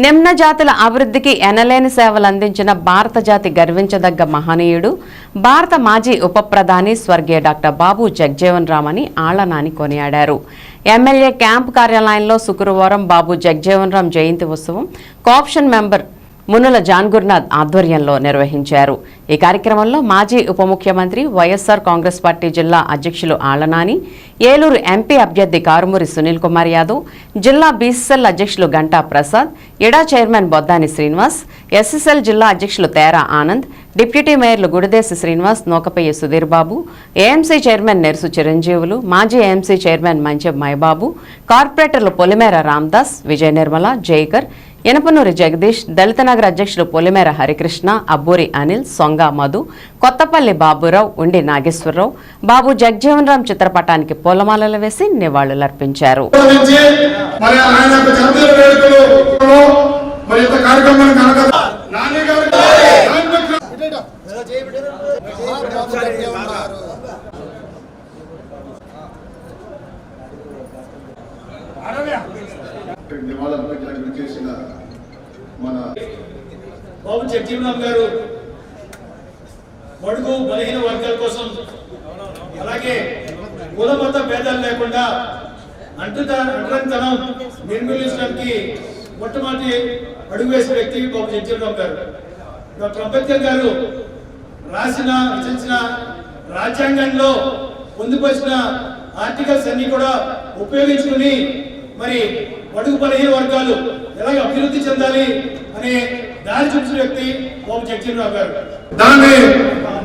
నిమ్న జాతుల అభివృద్ధికి ఎనలేని సేవలు అందించిన భారత జాతి గర్వించదగ్గ మహనీయుడు భారత మాజీ ఉప ప్రధాని స్వర్గీయ డాక్టర్ బాబు జగ్జీవన్ రామ్ అని ఆళ్ళనాని కొనియాడారు. ఎమ్మెల్యే క్యాంప్ కార్యాలయంలో శుక్రవారం బాబు జగ్జీవన్ రామ్ జయంతి ఉత్సవం కోఆప్షన్ మెంబర్ మునుల జాన్ గురునాథ్ ఆధ్వర్యంలో నిర్వహించారు. ఈ కార్యక్రమంలో మాజీ ఉప ముఖ్యమంత్రి వైఎస్ఆర్ కాంగ్రెస్ పార్టీ జిల్లా అధ్యక్షులు ఆళ్ళనాని ఏలూరు ఎంపీ అభ్యర్థి కారుమూరి సునీల్ కుమార్ యాదవ్ జిల్లా బీసీఎల్ అధ్యక్షులు గంటా ప్రసాద్ ఇడా చైర్మన్ బొద్దాని శ్రీనివాస్ ఎస్ఎస్ఎల్ జిల్లా అధ్యక్షులు తేరా ఆనంద్ డిప్యూటీ మేయర్లు గుడిదేశ శ్రీనివాస్ నోకపయ్య సుధీర్ బాబు ఏఎంసీ చైర్మన్ నెర్సు చిరంజీవులు మాజీ ఏఎంసీ చైర్మన్ మంచెం మైబాబు కార్పొరేటర్లు పొలిమేర రామ్దాస్ విజయ నిర్మల జైకర్ ఎనపనూరి జగదీష్ దళిత నగర అధ్యక్షులు పొలిమేర హరికృష్ణ అబ్బూరి అనిల్ సొంగ మధు కొత్తపల్లి బాబురావు ఉండి నాగేశ్వరరావు బాబు జగ్జీవన్ రామ్ చిత్రపటానికి పూలమాలలు వేసి నివాళులర్పించారు. నుంచి మరి ఆయన యొక్క జన్మదిన వేడుకలు మరి ఇంత కార్యక్రమాన్ని కనుక నాని గారు నివాళులర్పించడానికి చేసిన మన బాబు జగజీవన్ గారు బడుగు బలహీన వర్గాల కోసం అలాగే కులమత భేదాలు లేకుండా అంటుత అంటరంతనం నిర్మూలించడానికి మొట్టమొదటి అడుగు వేసిన వ్యక్తి బాబు జగజీవన్ గారు. డాక్టర్ అంబేద్కర్ గారు రాసిన రచించిన రాజ్యాంగంలో పొందుపరిచిన ఆర్టికల్స్ అన్ని కూడా ఉపయోగించుకుని మరి బడుగు బలహీన వర్గాలు ఎలాగ అభివృద్ధి చెందాలి అనే దారి చూసిన వ్యక్తి బాబు జగజీవన్ గారు. దాన్ని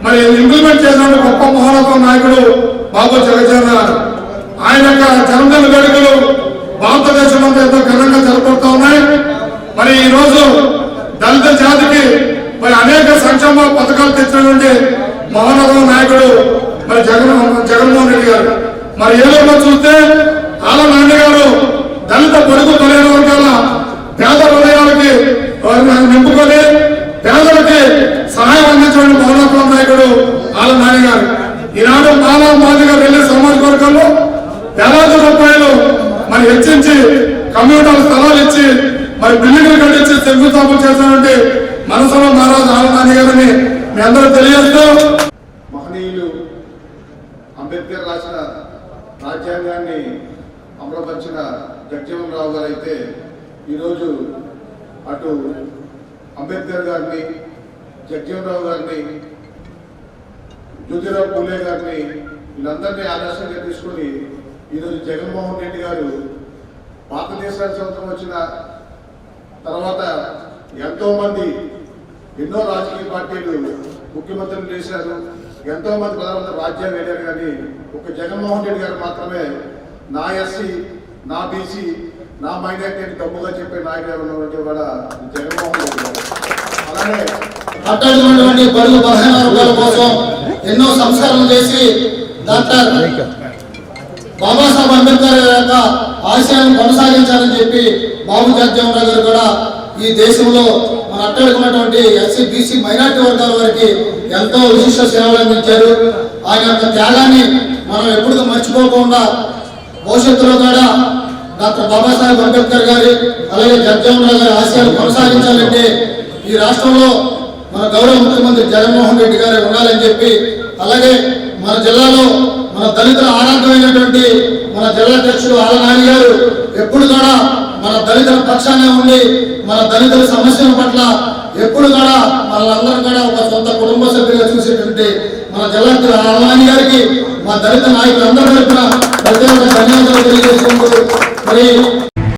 మరి ఇంప్లిమెంట్ చేసిన గొప్ప మహోన్నత నాయకుడు బాబు జగజీవన్ గారు. ఆయన యొక్క జన్మదిన వేడుకలు భారతదేశంలో ఎంతో ఘనంగా జరుపుకుంటూ ఉన్నాయి. మరి ఈ రోజు దళిత జాతికి మరి అనేక సంక్షేమ పథకాలు తెచ్చినటువంటి మహోన్నత నాయకుడు మరి జగన్ జగన్మోహన్ రెడ్డి గారు. మరి ఏదో చూస్తే నాలా మాదిగా వెళ్ళే సామాజిక వర్గంలో వేలాది రూపాయలు మరి హెచ్చించి కమ్యూనిటీ స్థలాలు ఇచ్చి మరి బిల్డింగ్లు కట్టించి శంకుస్థాపన చేసినటువంటి మనసులో మహారాజు ఆల నాని గారిని మీ అందరూ తెలియజేస్తూ మహనీయులు అంబేద్కర్ రాసిన రాజ్యాంగాన్ని అమలుపరిచిన జగ్జీవన్ రావు గారు అయితే ఈరోజు అటు అంబేద్కర్ గారిని జగ్జీవన్ రావు గారిని జ్యోతిరావు పూలే గారిని వీళ్ళందరినీ ఆదర్శంగా తీసుకొని ఈరోజు జగన్మోహన్ రెడ్డి గారు భారతదేశానికి సంవత్సరం వచ్చిన తర్వాత ఎంతోమంది ఎన్నో రాజకీయ పార్టీలు ముఖ్యమంత్రులు చేశారు ఎంతోమంది ప్రధానమంత్రి రాజ్యాలు వెళ్ళారు కానీ ఒక జగన్మోహన్ రెడ్డి గారు మాత్రమే నా ఎస్సీ నా బీసీ నా మైనార్టీ అని తప్పుగా చెప్పే నాయకుడు ఉన్నటువంటి కూడా జగన్మోహన్ రెడ్డి గారు. అలానే అట్టడుగున్నటువంటి బరువు కోసం ఎన్నో సంస్కరణలు చేసి డాక్టర్ బాబాసాహెబ్ అంబేద్కర్ యొక్క ఆశయాన్ని కొనసాగించాలని చెప్పి బాబు జగజీవన్ గారు కూడా ఈ దేశంలో మన అట్టడుకున్నటువంటి ఎస్సీ బీసీ మైనార్టీ వర్గాల వారికి ఎంతో విశిష్ట సేవలు అందించారు. ఆయన యొక్క త్యాగాన్ని మనం ఎప్పుడు మర్చిపోకుండా భవిష్యత్తులో కూడా డాక్టర్ బాబాసాహెబ్ అంబేద్కర్ గారి అలాగే జగజీవన్ గారి ఆశయాలు కొనసాగించాలంటే ఈ రాష్ట్రంలో మన గౌరవ ముఖ్యమంత్రి జగన్మోహన్ రెడ్డి గారే ఉండాలని చెప్పి అలాగే మన జిల్లాలో మన దళితుల ఆరాధమైనటువంటి మన జిల్లా అధ్యక్షుడు ఆలనాని గారు ఎప్పుడు కూడా మన దళితుల పక్షానే ఉండి మన దళితుల సమస్యల పట్ల ఎప్పుడు కూడా మనలందరం కూడా ఒక సొంత కుటుంబ సభ్యులుగా చూసేటువంటి మన జిల్లా ఆలనాని గారికి మా దళిత నాయకులందరూ తరపున ప్రత్యేక ధన్యవాదాలు తెలియజేసుకుంటూ మరి